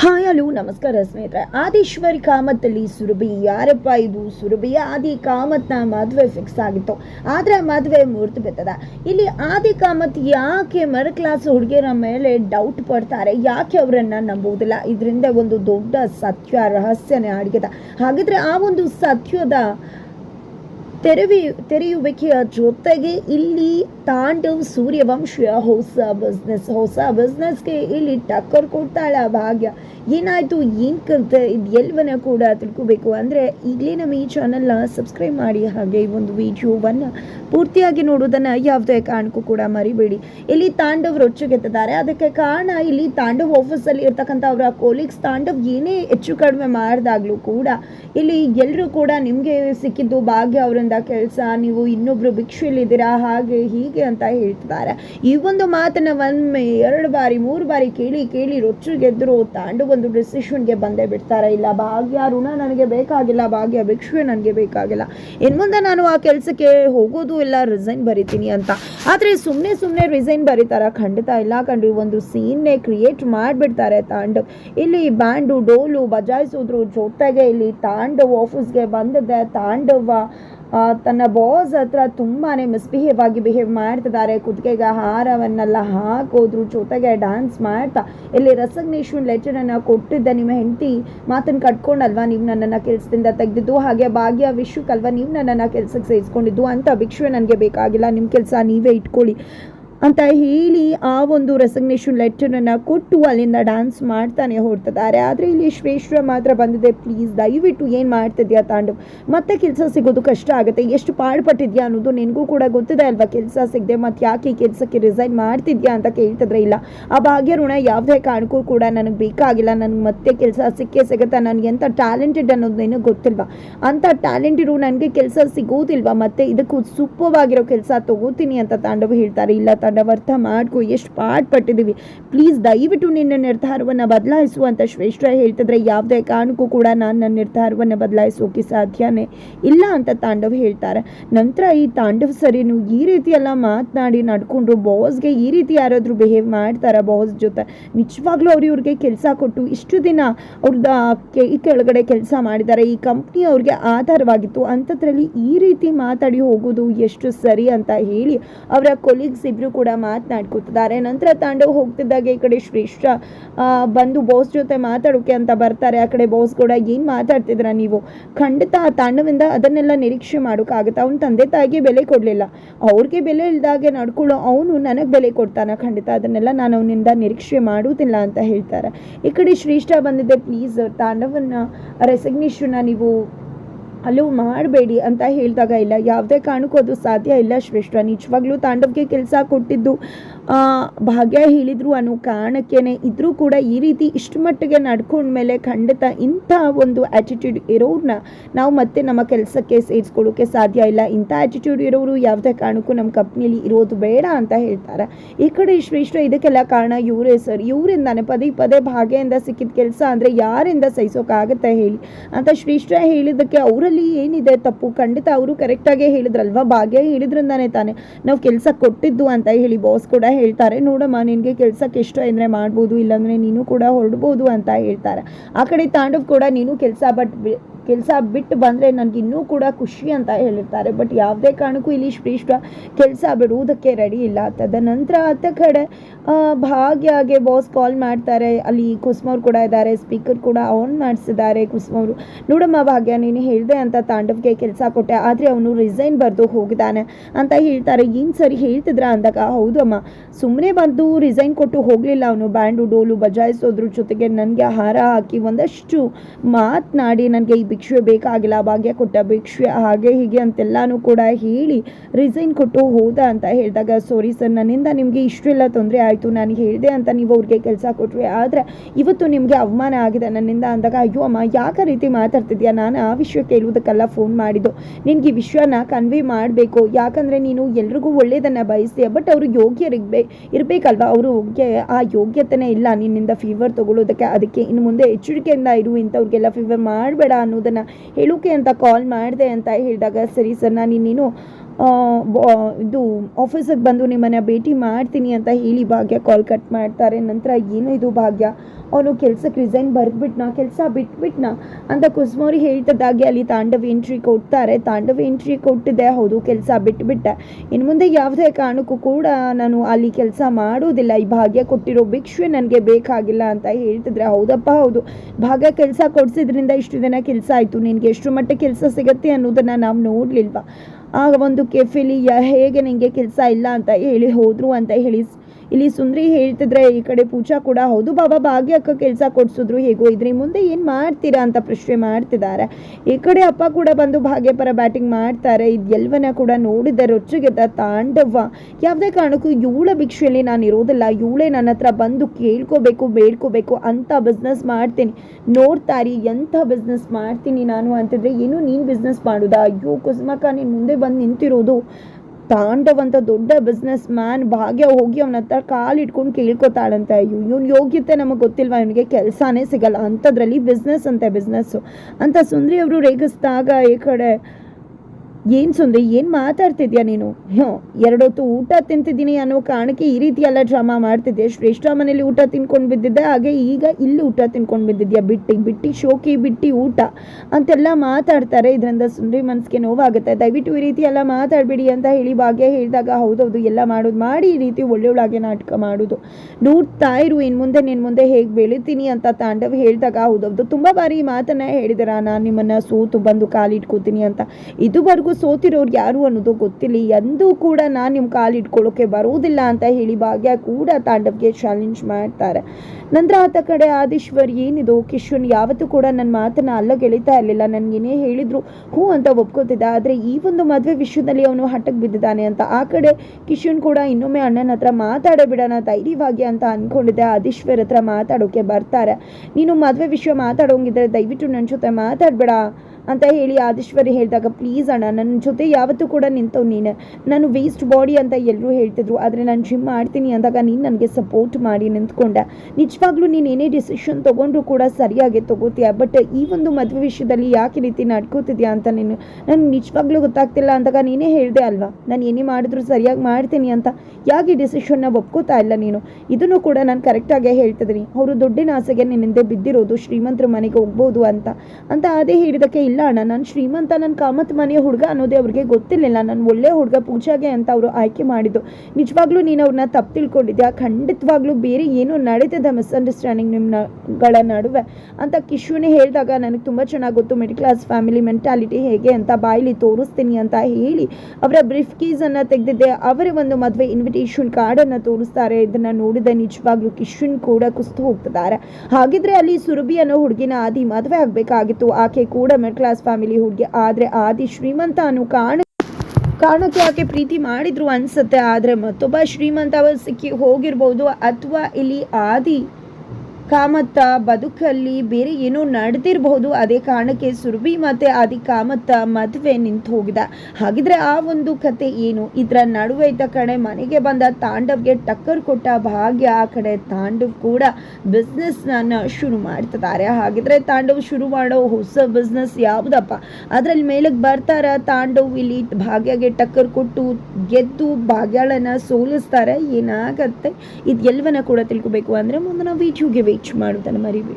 Hi, hello, ನಮಸ್ಕಾರ ಸ್ನೇಹಿತರೆ. ಆದೇಶ್ವರಿ ಕಾಮತ್ತಲ್ಲಿ ಸುರಭಿ ಯಾರಪ್ಪ ಇದು? ಸುರಭಿ ಆದಿ ಕಾಮತ್ನ ಮದುವೆ ಫಿಕ್ಸ್ ಆಗಿತ್ತು. ಆದರೆ ಮದುವೆ ಮುಹೂರ್ತ ಬಿತ್ತದ ಇಲ್ಲಿ ಆದಿ ಕಾಮತ್ ಯಾಕೆ ಮರ ಕ್ಲಾಸ್ ಹುಡುಗಿಯರ ಮೇಲೆ ಡೌಟ್ ಪಡ್ತಾರೆ? ಯಾಕೆ ಅವರನ್ನ ನಂಬುವುದಿಲ್ಲ? ಇದರಿಂದ ಒಂದು ದೊಡ್ಡ ಸತ್ಯ, ರಹಸ್ಯನೇ ಅಡುಗೆದ. ಹಾಗಿದ್ರೆ ಆ ಒಂದು ಸತ್ಯದ ತೆರವಿ ತೆರೆಯುವಿಕೆಯ ಜೊತೆಗೆ ಇಲ್ಲಿ ತಾಂಡವ್ ಸೂರ್ಯವಂಶಿಯ ಹೊಸ ಬಿಸ್ನೆಸ್ ಹೊಸ ಬಿಸ್ನೆಸ್ಗೆ ಇಲ್ಲಿ ಟಕ್ಕರ್ ಕೊಡ್ತಾಳ ಭಾಗ್ಯ. ಏನಾಯ್ತು? ಏನು ಕಲಿತೆ ಇದು ಎಲ್ಲವನ್ನ ಕೂಡ ತಿಳ್ಕೋಬೇಕು. ಅಂದರೆ ಈಗಲೇ ನಮ್ಮ ಈ ಚಾನಲ್ನ ಸಬ್ಸ್ಕ್ರೈಬ್ ಮಾಡಿ ಹಾಗೆ ಈ ಒಂದು ವಿಡಿಯೋವನ್ನು ಪೂರ್ತಿಯಾಗಿ ನೋಡೋದನ್ನು ಯಾವುದೇ ಕಾರಣಕ್ಕೂ ಕೂಡ ಮರಿಬೇಡಿ. ಇಲ್ಲಿ ತಾಂಡವ್ ರೊಚ್ಚಗೆತ್ತಿದ್ದಾರೆ. ಅದಕ್ಕೆ ಕಾರಣ ಇಲ್ಲಿ ತಾಂಡವ್ ಆಫೀಸಲ್ಲಿ ಇರ್ತಕ್ಕಂಥ ಅವರ ಕೋಲೀಗ್ಸ್ ತಾಂಡವ್ ಏನೇ ಹೆಚ್ಚು ಕಡಿಮೆ ಮಾಡಿದಾಗಲೂ ಕೂಡ ಇಲ್ಲಿ ಎಲ್ಲರೂ ಕೂಡ ನಿಮಗೆ ಸಿಕ್ಕಿದ್ದು ಭಾಗ್ಯ ಅವರಿಂದ ಕೆಲಸ, ನೀವು ಇನ್ನೊಬ್ಬರು ಭಿಕ್ಷೆಯಲ್ಲಿದ್ದೀರಾ, ಹಾಗೆ ಹೀಗೆ ಅಂತ ಹೇಳ್ತಿದ್ದಾರೆ. ಈ ಒಂದು ಮಾತನ್ನು ಒಮ್ಮೆ ಎರಡು ಬಾರಿ, ಮೂರು ಬಾರಿ ಕೇಳಿ ಕೇಳಿ ರೊಚ್ಚು ಗೆದ್ದರು ತಾಂಡು ಒಂದು ಡಿಸಿಷನ್ಗೆ ಬಂದೇ ಬಿಡ್ತಾರೆ. ಇಲ್ಲ, ಭಾಗ್ಯ, ಋಣ ನನಗೆ ಬೇಕಾಗಿಲ್ಲ, ಭಾಗ್ಯ, ಭಿಕ್ಷೆ ನನಗೆ ಬೇಕಾಗಿಲ್ಲ. ಇನ್ನು ಮುಂದೆ ನಾನು ಆ ಕೆಲಸಕ್ಕೆ ಹೋಗೋದು ಇಲ್ಲ ರಿಸೈನ್ ಬರಿತೀನಿ ಅಂತ. ಆದರೆ ಸುಮ್ಮನೆ ಸುಮ್ಮನೆ ರಿಸೈನ್ ಬರೀತಾರ? ಖಂಡಿತ ಇಲ್ಲ ಕಂಡು ಒಂದು ಸೀನ್ನೇ ಕ್ರಿಯೇಟ್ ಮಾಡಿಬಿಡ್ತಾರೆ ತಾಂಡವ್ ಇಲ್ಲಿ ಬ್ಯಾಂಡು, ಡೋಲು, ಬಜಾಯಿಸೋದ್ರ ಜೊತೆಗೆ ಇಲ್ಲಿ ತಾಂಡವ್ ಆಫೀಸ್ಗೆ ಬಂದಿದೆ. ತಾಂಡವ ತನ್ನ ಬಾಸ್ ಹತ್ರ ತುಂಬಾ ಮಿಸ್ಬಿಹೇವ್ ಆಗಿ ಬಿಹೇವ್ ಮಾಡ್ತಿದ್ದಾರೆ. ಕುತ್ತಿಗೆಗೆ ಹಾರವನ್ನೆಲ್ಲ ಹಾಕೋದ್ರು, ಜೊತೆಗೆ ಡ್ಯಾನ್ಸ್ ಮಾಡ್ತಾ. ಇಲ್ಲಿ ರೆಸಗ್ನೇಷನ್ ಲೆಟರನ್ನು ಕೊಟ್ಟಿದ್ದೆ ನಿಮ್ಮ ಹೆಂಡತಿ ಮಾತನ್ನು ಕಟ್ಕೊಂಡಲ್ವಾ? ನೀವು ನನ್ನನ್ನು ಕೆಲಸದಿಂದ ತೆಗೆದಿದ್ದು, ಹಾಗೆ ಭಾಗ್ಯ ವಿಶ್ವಕ್ಕಲ್ವಾ ನೀವು ನನ್ನನ್ನು ಕೆಲಸಕ್ಕೆ ಸೇರಿಸ್ಕೊಂಡಿದ್ದು, ಅಂತ ಭಿಕ್ಷೆ ನನಗೆ ಬೇಕಾಗಿಲ್ಲ. ನಿಮ್ಮ ಕೆಲಸ ನೀವೇ ಇಟ್ಕೊಳ್ಳಿ. ಅಂತ ಹೇಳಿ ಆ ಒಂದು ರೆಸಗ್ನೇಷನ್ ಲೆಟರನ್ನು ಕೊಟ್ಟು ಅಲ್ಲಿಂದ ಡ್ಯಾನ್ಸ್ ಮಾಡ್ತಾನೆ ಹೊರಟಿದ್ದಾರೆ. ಆದರೆ ಇಲ್ಲಿ ಶ್ರೇಷ್ಠ ಮಾತ್ರ ಬಂದಿದೆ. ಪ್ಲೀಸ್ ದಯವಿಟ್ಟು ಏನು ಮಾಡ್ತಿದ್ಯಾ ತಾಂಡವ್ ಮತ್ತೆ ಕೆಲಸ ಸಿಗೋದು ಕಷ್ಟ ಆಗುತ್ತೆ. ಎಷ್ಟು ಪಾಡ್ಪಟ್ಟಿದ್ಯಾ ಅನ್ನೋದು ನಿನಗೂ ಕೂಡ ಗೊತ್ತಿದೆ ಅಲ್ವಾ? ಕೆಲಸ ಸಿಗದೆ ಮತ್ತು ಯಾಕೆ ಈ ಕೆಲಸಕ್ಕೆ ರಿಸೈನ್ ಮಾಡ್ತಿದ್ಯಾ ಅಂತ ಕೇಳ್ತಿದ್ರೆ ಇಲ್ಲ. ಆ ಭಾಗ್ಯ ಋಣ ಯಾವುದೇ ಕಾರಣಕ್ಕೂ ಕೂಡ ನನಗೆ ಬೇಕಾಗಿಲ್ಲ. ನನಗೆ ಮತ್ತೆ ಕೆಲಸ ಸಿಕ್ಕೇ ಸಿಗುತ್ತೆ? ನನಗೆ ಎಂಥ ಟ್ಯಾಲೆಂಟೆಡ್ ಅನ್ನೋದು ನಿನಗೆ ಗೊತ್ತಿಲ್ವಾ? ಅಂಥ ಟ್ಯಾಲೆಂಟಿರು ನನಗೆ ಕೆಲಸ ಸಿಗೋದಿಲ್ವಾ? ಮತ್ತೆ ಇದಕ್ಕೂ ಸೂಪವಾಗಿರೋ ಕೆಲಸ ತಗೋತೀನಿ ಅಂತ ತಾಂಡವ್ ಹೇಳ್ತಾರೆ. ಇಲ್ಲ ತಾಂಡವ್ ಅರ್ಥ ಮಾಡ್ಕೊ, ಎಷ್ಟು ಪಾಠ ಪಟ್ಟಿದ್ದೀವಿ ಪ್ಲೀಸ್ ದಯವಿಟ್ಟು ನಿನ್ನ ನಿರ್ಧಾರವನ್ನು ಬದಲಾಯಿಸುವಂತ ಶ್ರೇಷ್ಠ ಹೇಳ್ತಿದ್ರೆ ಯಾವುದೇ ಕಾರಣಕ್ಕೂ ಕೂಡ ನಾನು ನನ್ನ ನಿರ್ಧಾರವನ್ನು ಬದಲಾಯಿಸೋಕೆ ಸಾಧ್ಯನೇ ಇಲ್ಲ ಅಂತ ತಾಂಡವ್ ಹೇಳ್ತಾರೆ. ನಂತರ ಈ ತಾಂಡವ್ ಸರಿನು ಈ ರೀತಿ ಎಲ್ಲ ಮಾತನಾಡಿ ನಡ್ಕೊಂಡ್ರು ಬಾಸ್ಗೆ ಈ ರೀತಿ ಯಾರಾದರೂ ಬಿಹೇವ್ ಮಾಡ್ತಾರೆ ಬಾಸ್ ಜೊತೆ? ನಿಜವಾಗ್ಲೂ ಅವ್ರು ಇವ್ರಿಗೆ ಕೆಲಸ ಕೊಟ್ಟು ಇಷ್ಟು ದಿನ ಅವ್ರದ್ದು ಈ ಕೆಳಗಡೆ ಕೆಲಸ ಮಾಡಿದ್ದಾರೆ ಈ ಕಂಪ್ನಿ ಅವ್ರಿಗೆ ಆಧಾರವಾಗಿತ್ತು, ಅಂಥದ್ರಲ್ಲಿ ಈ ರೀತಿ ಮಾತಾಡಿ ಹೋಗೋದು ಎಷ್ಟು ಸರಿ ಅಂತ ಹೇಳಿ ಅವರ ಕೊಲೀಗ್ಸ್ ಇಬ್ಬರು ಕೂಡ ಮಾತನಾಡ್ಕೊತಿದ್ದಾರೆ. ನಂತರ ತಾಂಡವ್ ಹೋಗ್ತಿದ್ದಾಗ ಈ ಕಡೆ ಶ್ರೇಷ್ಠ ಬಂದು ಬಾಸ್ ಜೊತೆ ಮಾತಾಡೋಕೆ ಅಂತ ಬರ್ತಾರೆ. ಆ ಕಡೆ ಬಾಸ್ ಕೂಡ ಏನು ಮಾತಾಡ್ತಿದ್ರ ನೀವು? ಖಂಡಿತ ಆ ತಾಂಡವಿಂದ ಅದನ್ನೆಲ್ಲ ನಿರೀಕ್ಷೆ ಮಾಡೋಕ್ಕಾಗುತ್ತೆ ಅವ್ನ ತಂದೆ ತಾಯಿಗೆ ಬೆಲೆ ಕೊಡಲಿಲ್ಲ. ಅವ್ರಿಗೆ ಬೆಲೆ ಇಲ್ದಾಗೆ ನಡ್ಕೊಳ್ಳೋ ಅವನು ನನಗೆ ಬೆಲೆ ಕೊಡ್ತಾನೆ. ಖಂಡಿತ ಅದನ್ನೆಲ್ಲ ನಾನು ಅವನಿಂದ ನಿರೀಕ್ಷೆ ಮಾಡುವುದಿಲ್ಲ ಅಂತ ಹೇಳ್ತಾರೆ. ಈ ಕಡೆ ಶ್ರೇಷ್ಠ ಬಂದಿದೆ. ಪ್ಲೀಸ್ ತಾಂಡವನ್ನ, ರೆಸಿಗ್ನೇಷನ್ನ ನೀವು ಅಲೋ ಮಾಡಬೇಡಿ ಅಂತ ಹೇಳಿದಾಗ ಇಲ್ಲ. ಯಾವುದೇ ಕಾರಣಕ್ಕೂ ಅದು ಸಾಧ್ಯ ಇಲ್ಲ ಶ್ರೇಷ್ಠ. ನಿಜವಾಗ್ಲೂ ತಾಂಡವ್ಗೆ ಕೆಲಸ ಕೊಟ್ಟಿದ್ದು ಭಾಗ್ಯ ಹೇಳಿದ್ರು ಅನ್ನೋ ಕಾರಣಕ್ಕೇನೆ. ಇದ್ರೂ ಕೂಡ ಈ ರೀತಿ ಇಷ್ಟು ಮಟ್ಟಿಗೆ ನಡ್ಕೊಂಡ್ಮೇಲೆ ಖಂಡಿತ ಇಂಥ ಒಂದು ಆ್ಯಟಿಟ್ಯೂಡ್ ಇರೋರನ್ನ ನಾವು ಮತ್ತೆ ನಮ್ಮ ಕೆಲಸಕ್ಕೆ ಸೇರಿಸ್ಕೊಳ್ಳೋಕೆ ಸಾಧ್ಯ ಇಲ್ಲ. ಇಂಥ ಆ್ಯಟಿಟ್ಯೂಡ್ ಇರೋರು ಯಾವುದೇ ಕಾರಣಕ್ಕೂ ನಮ್ಮ ಕಂಪ್ನಿಯಲ್ಲಿ ಇರೋದು ಬೇಡ ಅಂತ ಹೇಳ್ತಾರೆ. ಈ ಕಡೆ ಶ್ರೇಷ್ಠ, ಇದಕ್ಕೆಲ್ಲ ಕಾರಣ ಇವರೇ ಸರ್. ಇವರಿಂದಾನೆ ಪದೇ ಪದೇ ಭಾಗ್ಯದಿಂದ ಸಿಕ್ಕಿದ ಕೆಲಸ ಅಂದರೆ ಯಾರಿಂದ ಸಹಿಸೋಕ್ಕಾಗತ್ತೆ ಹೇಳಿ. ಅಂತ ಶ್ರೇಷ್ಠ ಹೇಳಿದ್ದಕ್ಕೆ ಅವರಲ್ಲಿ ಏನಿದೆ ತಪ್ಪು ಖಂಡಿತ ಅವರು ಕರೆಕ್ಟಾಗೇ ಹೇಳಿದ್ರಲ್ವಾ? ಭಾಗ್ಯ ಹೇಳಿದ್ರಿಂದಾನೇ ತಾನೆ. ನಾವು ಕೆಲಸ ಕೊಟ್ಟಿದ್ದು ಅಂತ ಹೇಳಿ ಬಾಸ್ ಕೂಡ ಹೇಳ್ತಾರೆ. ನೋಡಮ್ಮ, ನಿನಗೆ ಕೆಲಸಕ್ಕೆ ಇಷ್ಟ ಅಂದರೆ ಮಾಡ್ಬೋದು, ಇಲ್ಲಾಂದರೆ ನೀನು ಕೂಡ ಹೊರಡ್ಬೋದು ಅಂತ ಹೇಳ್ತಾರೆ. ಆ ಕಡೆ ತಾಂಡವ್ ಕೂಡ ನೀನು ಕೆಲಸ ಬಟ್ ಕೆಲಸ ಬಿಟ್ಟು ಬಂದರೆ ನನಗೆ ಇನ್ನೂ ಕೂಡ ಖುಷಿ ಅಂತ ಹೇಳಿರ್ತಾರೆ. ಬಟ್ ಯಾವುದೇ ಕಾರಣಕ್ಕೂ ಇಲ್ಲಿ ಶ್ರೀಷ್ಠ ಕೆಲಸ ಬಿಡುವುದಕ್ಕೆ ರೆಡಿ ಇಲ್ಲ. ತದನಂತರ ಅತ್ತ ಕಡೆ ಭಾಗ್ಯ ಭಾಗ್ಯಗೆ ಬಾಸ್ ಕಾಲ್ ಮಾಡ್ತಾರೆ. ಅಲ್ಲಿ ಕುಸುಮವ್ರು ಕೂಡ ಇದ್ದಾರೆ. ಸ್ಪೀಕರ್ ಕೂಡ ಆನ್ ಮಾಡಿಸಿದ್ದಾರೆ ಕುಸುಮವ್ರು ನೋಡಮ್ಮ ಭಾಗ್ಯ, ನೀನು ಹೇಳಿದೆ ಅಂತ ತಾಂಡವ್ಗೆ ಕೆಲಸ ಕೊಟ್ಟೆ. ಆದರೆ ಅವನು ರಿಸೈನ್ ಬರೆದು ಹೋಗಿದ್ದಾನೆ ಅಂತ ಹೇಳ್ತಾರೆ. ಏನು ಸರಿ ಹೇಳ್ತಿದ್ರ ಅಂದಾಗ, ಹೌದು ಅಮ್ಮ. ಸುಮ್ಮನೆ ಬಂದು ರಿಸೈನ್ ಕೊಟ್ಟು ಹೋಗಲಿಲ್ಲ ಅವನು. ಬ್ಯಾಂಡು ಡೋಲು ಬಜಾಯಿಸೋದ್ರ ಜೊತೆಗೆ ನನಗೆ ಹಾರ ಹಾಕಿ ಒಂದಷ್ಟು ಮಾತನಾಡಿ ನನಗೆ ಈ ಭಿಕ್ಷೆ ಬೇಕಾಗಿಲ್ಲ, ಭಾಗ್ಯ ಕೊಟ್ಟ ಭಿಕ್ಷೆ ಹಾಗೆ ಹೀಗೆ ಅಂತೆಲ್ಲಾನು ಕೂಡ ಹೇಳಿ ರಿಸೈನ್ ಕೊಟ್ಟು ಹೋದ ಅಂತ ಹೇಳಿದಾಗ ಸಾರಿ ಸರ್ ನನ್ನಿಂದ ನಿಮಗೆ ಇಷ್ಟೆಲ್ಲ ತೊಂದರೆ ಆಯಿತು, ನಾನು ಹೇಳಿದೆ ಅಂತ ನೀವು ಅವ್ರಿಗೆ ಕೆಲಸ ಕೊಟ್ರಿ, ಆದರೆ ಇವತ್ತು ನಿಮಗೆ ಅವಮಾನ ಆಗಿದೆ ನನ್ನಿಂದ ಅಂದಾಗ, ಅಯ್ಯೋ ಅಮ್ಮ, ಯಾಕೆ ರೀತಿ ಮಾತಾಡ್ತಿದ್ಯಾ? ನಾನು ಆ ವಿಷಯ ಕೇಳುವುದಕ್ಕೆಲ್ಲ ಫೋನ್ ಮಾಡಿದ್ದು. ನಿನಗೆ ಈ ವಿಷಯನ ಕನ್ವೆ ಮಾಡಬೇಕು. ಯಾಕಂದರೆ ನೀನು ಎಲ್ರಿಗೂ ಒಳ್ಳೆಯದನ್ನು ಬಯಸ್ತೀಯ ಬಟ್ ಅವರು ಯೋಗ್ಯರಿಗೆ ಇರಬೇಕಲ್ವಾ? ಅವರು ಆ ಯೋಗ್ಯತೆನೇ ಇಲ್ಲ ನಿನ್ನಿಂದ ಫೀವರ್ ತಗೊಳ್ಳೋದಕ್ಕೆ ಅದಕ್ಕೆ ಇನ್ನು ಮುಂದೆ ಎಚ್ಚರಿಕೆಯಿಂದ ಇರು, ಇಂಥವ್ರಿಗೆಲ್ಲ ಫೀವರ್ ಮಾಡಬೇಡ ಅನ್ನೋದನ್ನು ಹೇಳೋಕೆ ಅಂತ ಕಾಲ್ ಮಾಡಿದೆ ಅಂತ ಹೇಳಿದಾಗ ಸರಿ ಸರ್ ನಾನು ಇನ್ನೇನು ಇದು ಆಫೀಸಿಗೆ ಬಂದು ನಿಮ್ಮನ್ನು ಭೇಟಿ ಮಾಡ್ತೀನಿ ಅಂತ ಹೇಳಿ ಭಾಗ್ಯ ಕಾಲ್ ಕಟ್ ಮಾಡ್ತಾರೆ. ನಂತರ ಏನು ಇದು ಭಾಗ್ಯ? ಅವನು ಕೆಲಸಕ್ಕೆ ರಿಸೈನ್ ಬರೆದ್ಬಿಟ್ನ? ಕೆಲಸ ಬಿಟ್ಬಿಟ್ನ? ಅಂತ ಕುಸ್ಮೋರಿ ಹೇಳ್ತಿದ್ದಾಗೆ ಅಲ್ಲಿ ತಾಂಡವ ಎಂಟ್ರಿ ಕೊಡ್ತಾರೆ. ತಾಂಡವ ಎಂಟ್ರಿ ಕೊಟ್ಟಿದ್ದೆ ಹೌದು, ಕೆಲಸ ಬಿಟ್ಬಿಟ್ಟೆ. ಇನ್ನು ಮುಂದೆ ಯಾವುದೇ ಕಾರಣಕ್ಕೂ ಕೂಡ ನಾನು ಅಲ್ಲಿ ಕೆಲಸ ಮಾಡೋದಿಲ್ಲ. ಈ ಭಾಗ್ಯ ಕೊಟ್ಟಿರೋ ಭಿಕ್ಷೆ ನನಗೆ ಬೇಕಾಗಿಲ್ಲ ಅಂತ ಹೇಳ್ತಿದ್ರೆ, ಹೌದಪ್ಪ, ಹೌದು. ಭಾಗ್ಯ ಕೆಲಸ ಕೊಡಿಸಿದ್ರಿಂದ ಇಷ್ಟು ದಿನ ಕೆಲಸ ಆಯಿತು. ನಿನಗೆ ಎಷ್ಟು ಮಟ್ಟ ಕೆಲಸ ಸಿಗುತ್ತೆ ಅನ್ನೋದನ್ನು ನಾವು ನೋಡಲಿಲ್ವಾ? ಆಗ ಒಂದು ಕೆಫೆಲಿ ಹೇಗೆ ನಿನಗೆ ಕೆಲಸ ಇಲ್ಲ ಅಂತ ಹೇಳಿ ಹೋದರು ಅಂತ ಹೇಳಿ ಇಲ್ಲಿ ಸುಂದ್ರಿ ಹೇಳ್ತಿದ್ರೆ ಈ ಕಡೆ ಪೂಜಾ ಕೂಡ ಹೌದು ಬಾಬಾ ಭಾಗ್ಯಕ್ಕ ಕೆಲಸ ಕೊಡ್ಸಿದ್ರು ಹೇಗೋ ಇದ್ರಿ, ಮುಂದೆ ಏನು ಮಾಡ್ತೀರಾ ಅಂತ ಪ್ರಶ್ನೆ ಮಾಡ್ತಿದ್ದಾರೆ. ಈ ಕಡೆ ಅಪ್ಪ ಕೂಡ ಬಂದು ಭಾಗ್ಯ ಪರ ಬ್ಯಾಟಿಂಗ್ ಮಾಡ್ತಾರೆ ಇದೆಲ್ಲವನ್ನ ಕೂಡ ನೋಡಿದ, ರೊಚ್ಚಿಗೆದ್ದ ತಾಂಡವ ಯಾವುದೇ ಕಾರಣಕ್ಕೂ ಇವಳ ಭಿಕ್ಷೆಯಲ್ಲಿ ನಾನು ಇರೋದಿಲ್ಲ, ಇವಳೇ ನನ್ನ ಹತ್ರ ಬಂದು ಕೇಳ್ಕೋಬೇಕು, ಬೇಡ್ಕೋಬೇಕು ಅಂತ ಬಿಸ್ನೆಸ್ ಮಾಡ್ತೀನಿ. ನೋಡ್ತಾರಿ ಎಂಥ ಬಿಸ್ನೆಸ್ ಮಾಡ್ತೀನಿ ನಾನು ಅಂತಂದರೆ, ಏನು ನೀನು ಬಿಸ್ನೆಸ್ ಮಾಡೋದಾ? ಅಯ್ಯೋ ಕುಸುಮಕ್ಕ, ನೀನು ಮುಂದೆ ಬಂದು ನಿಂತಿರೋದು. ತಾಂಡವ್ ಅಂತ ದೊಡ್ಡ ಬಿಸ್ನೆಸ್ ಮ್ಯಾನ್ ಭಾಗ್ಯ ಹೋಗಿ ಅವನ ಹತ್ರ ಕಾಲು ಇಟ್ಕೊಂಡು ಕೇಳ್ಕೊತಾಳಂತೆ. ಇವನ್ ಯೋಗ್ಯತೆ ನಮಗೆ ಗೊತ್ತಿಲ್ವಾ? ಇವನಿಗೆ ಕೆಲಸನೇ ಸಿಗಲ್ಲ. ಅಂಥದ್ರಲ್ಲಿ ಬಿಸ್ನೆಸ್ ಅಂತೆ ಬಿಸ್ನೆಸ್ಸು ಅಂತ ಸುಂದ್ರಿ ಅವರು ರೇಗಿಸಿದಾಗ ಈ ಕಡೆ ಏನು ಸುಂದ್ರಿ ಏನು ಮಾತಾಡ್ತಿದ್ಯಾ ನೀನು? ಹ್ಞೂ ಎರಡೊತ್ತು ಊಟ ತಿಂತಿದ್ದೀನಿ ಅನ್ನೋ ಕಾರಣಕ್ಕೆ ಈ ರೀತಿ ಎಲ್ಲ ಡ್ರಾಮಾ ಮಾಡ್ತಿದ್ದೆ ಶ್ರೇಷ್ಠ ಮನೇಲಿ ಊಟ ತಿನ್ಕೊಂಡು ಬಿದ್ದಿದ್ದೆ, ಹಾಗೆ ಈಗ ಇಲ್ಲಿ ಊಟ ತಿನ್ಕೊಂಡು ಬಿದ್ದಿದ್ಯಾ? ಬಿಟ್ಟಿ ಬಿಟ್ಟಿ, ಶೋಕಿ, ಬಿಟ್ಟಿ ಊಟ ಅಂತೆಲ್ಲ ಮಾತಾಡ್ತಾರೆ. ಇದರಿಂದ ಸುಂದ್ರಿ ಮನಸ್ಸಿಗೆ ನೋವಾಗುತ್ತೆ. ದಯವಿಟ್ಟು ಈ ರೀತಿ ಎಲ್ಲ ಮಾತಾಡಬೇಡಿ ಅಂತ ಹೇಳಿ ಭಾಗ್ಯ ಹೇಳಿದಾಗ, ಹೌದೌದು, ಎಲ್ಲ ಮಾಡೋದು ಮಾಡಿ, ಈ ರೀತಿ ಒಳ್ಳೆಯವಳಾಗೆ ನಾಟಕ ಮಾಡೋದು. ನೋಡ್ತಾ ಇರು ಇನ್ನು ಮುಂದೆ ನಿನ್ನ ಮುಂದೆ ಹೇಗೆ ಬೆಳಿತೀನಿ ಅಂತ ತಾಂಡವ್ ಹೇಳಿದಾಗ, ಹೌದೌದು, ತುಂಬ ಬಾರಿ ಮಾತನ್ನ ಹೇಳಿದಾರ ನಾನು ನಿಮ್ಮನ್ನ ಸೂತು ಬಂದು ಕಾಲಿಟ್ಕೋತೀನಿ ಅಂತ. ಇದುವರೆಗೂ ಸೋತಿರೋರು ಯಾರು ಅನ್ನೋದು ಗೊತ್ತಿಲ್ಲ. ಎಂದೂ ಕೂಡ ನಾನು ನಿಮ್ಮ ಕಾಲು ಇಟ್ಕೊಳ್ಳೋಕೆ ಬರೋದಿಲ್ಲ ಅಂತ ಹೇಳಿ ಭಾಗ್ಯ ಕೂಡ ತಾಂಡವ್ಗೆ ಚಾಲೆಂಜ್ ಮಾಡ್ತಾರೆ. ನಂತರ ಆತ ಕಡೆ ಆದೀಶ್ವರ್, ಏನಿದು? ಕಿಶನ್ ಯಾವತ್ತೂ ಕೂಡ ನನ್ನ ಮಾತನ್ನು ಅಲ್ಲ ಗೆಳಿತಾ ಇರಲಿಲ್ಲ. ನನಗೇನೇ ಹೇಳಿದ್ರು ಹ್ಞೂ ಅಂತ ಒಪ್ಕೋತಿದ್ದ. ಆದರೆ ಈ ಒಂದು ಮದುವೆ ವಿಷಯದಲ್ಲಿ ಅವನು ಹಠಕ್ಕೆ ಬಿದ್ದಿದ್ದಾನೆ ಅಂತ. ಆ ಕಡೆ ಕಿಶನ್ ಕೂಡ ಇನ್ನೊಮ್ಮೆ ಅಣ್ಣನ ಹತ್ರ ಮಾತಾಡೇ ಬಿಡೋಣ, ಧೈರ್ಯವಾಗಿ ಅಂತ ಅಂದ್ಕೊಂಡಿದ್ದೆ ಆದೀಶ್ವರ್ ಹತ್ರ ಮಾತಾಡೋಕೆ ಬರ್ತಾರೆ. ನೀನು ಮದುವೆ ವಿಷಯ ಮಾತಾಡೋಂಗಿದ್ರೆ ದಯವಿಟ್ಟು ನನ್ನ ಜೊತೆ ಮಾತಾಡಬೇಡ. ಅಂತ ಹೇಳಿ ಆದೀಶ್ವರಿ ಹೇಳಿದಾಗ, ಪ್ಲೀಸ್ ಅಣ್ಣ ನನ್ನ ಜೊತೆ ಯಾವತ್ತೂ ಕೂಡ ನಿಂತವ್ ನೀನು. ನಾನು ವೇಸ್ಟ್ ಬಾಡಿ ಅಂತ ಎಲ್ಲರೂ ಹೇಳ್ತಿದ್ರು, ಆದರೆ ನಾನು ಜಿಮ್ ಮಾಡ್ತೀನಿ ಅಂದಾಗ ನೀನು ನನಗೆ ಸಪೋರ್ಟ್ ಮಾಡಿ ನಿಂತ್ಕೊಂಡೆ. ನಿಜವಾಗ್ಲೂ ನೀನು ಏನೇ ಡಿಸಿಷನ್ ತೊಗೊಂಡ್ರು ಕೂಡ ಸರಿಯಾಗಿ ತಗೋತೀಯ ಬಟ್ ಈ ಒಂದು ಮದುವೆ ವಿಷಯದಲ್ಲಿ ಯಾಕೆ ರೀತಿ ನಡ್ಕೋತಿದ್ಯಾ ಅಂತ ನೀನು. ನನಗೆ ನಿಜವಾಗ್ಲೂ ಗೊತ್ತಾಗ್ತಿಲ್ಲ ಅಂದಾಗ ನೀನೇ ಹೇಳಿದೆ ಅಲ್ವಾ, ನಾನು ಏನೇ ಮಾಡಿದ್ರು ಸರಿಯಾಗಿ ಮಾಡ್ತೀನಿ ಅಂತ. ಯಾಕೆ ಡಿಸಿಷನ್ನ ಒಪ್ಕೋತಾ ಇಲ್ಲ ನೀನು? ಇದನ್ನು ಕೂಡ ನಾನು ಕರೆಕ್ಟಾಗೇ ಹೇಳ್ತಿದ್ದೀನಿ ಅವರು ದುಡ್ಡಿನ ಆಸೆಗೆ ನಿನ್ನಿಂದೆ ಬಿದ್ದಿರೋದು ಶ್ರೀಮಂತರ ಮನೆಗೆ ಹೋಗ್ಬೋದು ಅಂತ. ಅಂತ ಅದೇ ಹೇಳಿದಕ್ಕೆ ಇಲ್ಲ ಅಣ್ಣ, ನಾನು ಶ್ರೀಮಂತ ನನ್ನ ಕಾಮತ್ ಮನೆಯ ಹುಡುಗ ಅನ್ನೋದೇ ಅವ್ರಿಗೆ ಗೊತ್ತಿರಲಿಲ್ಲ. ನಾನು ಒಳ್ಳೆ ಹುಡುಗ, ಪೂಜಾಗೆ ಅಂತ ಅವರು ಆಯ್ಕೆ ಮಾಡಿದ್ದು. ನಿಜವಾಗ್ಲೂ ನೀನು ಅವ್ರನ್ನ ತಪ್ಪು ತಿಳ್ಕೊಂಡಿದ್ಯಾ? ಖಂಡಿತವಾಗ್ಲೂ ಬೇರೆ ಏನೋ ನಡೀತದೆ ಮಿಸ್ಅಂಡರ್ಸ್ಟ್ಯಾಂಡಿಂಗ್ ನಿಮ್ಮಗಳ ನಡುವೆ ಅಂತ ಕಿಶುನೇ ಹೇಳಿದಾಗ ನನಗೆ ತುಂಬ ಚೆನ್ನಾಗಿ ಗೊತ್ತು. ಮಿಡ್ಲ್ ಕ್ಲಾಸ್ ಫ್ಯಾಮಿಲಿ ಮೆಂಟಾಲಿಟಿ ಹೇಗೆ ಅಂತ ಬಾಯಿಲಿ ತೋರಿಸ್ತೀನಿ ಅಂತ ಹೇಳಿ ಅವರ ಬ್ರೀಫ್ ಕೀಸನ್ನು ತೆಗೆದಿದ್ದೆ. ಅವರ ಒಂದು ಮದುವೆ ಇನ್ವಿಟೇಷನ್ ಕಾರ್ಡನ್ನು ತೋರಿಸ್ತಾರೆ. ಇದನ್ನು ನೋಡಿದ ನಿಜವಾಗ್ಲೂ ಕಿಶುನ್ ಕೂಡ ಕುಸ್ತು ಹೋಗ್ತಿದ್ದಾರೆ. ಹಾಗಿದ್ರೆ ಅಲ್ಲಿ ಸುರಭಿ ಅನ್ನೋ ಹುಡುಗಿನ ಆದಿ ಮದುವೆ ಆಗಬೇಕಾಗಿತ್ತು. ಆಕೆ ಕೂಡ ಮಿಡ್ಲ್ ಕ್ಲಾಸ್ ಫ್ಯಾಮಿಲಿ ಹುಡುಗಿ, ಆದರೆ ಆದಿ ಶ್ರೀಮಂತ ಅನ್ನೋ ಕಾರಣ ಕಾರಣಕ್ಕೆ ಆಕೆ ಪ್ರೀತಿ ಮಾಡಿದ್ರು ಅನ್ಸುತ್ತೆ. ಆದರೆ ಮತ್ತೊಬ್ಬ ಶ್ರೀಮಂತ ಸಿಕ್ಕಿ ಹೋಗಿರ್ಬೋದು ಅಥವಾ ಇಲ್ಲಿ ಆದಿ ಕಾಮತ್ತ ಬದುಕಲ್ಲಿ ಬೇರೆ ಏನೋ ನಡೆದಿರಬಹುದು. ಅದೇ ಕಾರಣಕ್ಕೆ ಸುರಭಿ ಮತ್ತೆ ಆದಿ ಕಾಮತ್ತ ಮದುವೆ ನಿಂತು ಹೋಗಿದೆ. ಹಾಗಿದ್ರೆ ಆ ಒಂದು ಕತೆ ಏನು? ಇದರ ನಡುವೆ ಇದ್ದ ಕಡೆ ಮನೆಗೆ ಬಂದ ತಾಂಡವ್ಗೆ ಟಕ್ಕರ್ ಕೊಟ್ಟ ಭಾಗ್ಯ. ಆ ಕಡೆ ತಾಂಡವ್ ಕೂಡ ಬಿಸ್ನೆಸ್ನ ಶುರು ಮಾಡ್ತಿದ್ದಾರೆ. ಹಾಗಿದ್ರೆ ತಾಂಡವ್ ಶುರು ಮಾಡೋ ಹೊಸ ಬಿಸ್ನೆಸ್ ಯಾವುದಪ್ಪ? ಅದ್ರಲ್ಲಿ ಮೇಲಕ್ಕೆ ಬರ್ತಾರ ತಾಂಡವ್. ಇಲ್ಲಿ ಭಾಗ್ಯಗೆ ಟಕ್ಕರ್ ಕೊಟ್ಟು ಗೆದ್ದು ಭಾಗ್ಯಳನ್ನ ಸೋಲಿಸ್ತಾರೆ. ಏನಾಗತ್ತೆ? ಇದೆಲ್ಲವನ್ನ ಕೂಡ ತಿಳ್ಕೊಬೇಕು. ಅಂದ್ರೆ ಮುಂದಿನ ವಿಡಿಯೋಗೆ ವೇಚ್ ಮಾಡೋದನ್ನ ಮರಿಬೇಡಿ.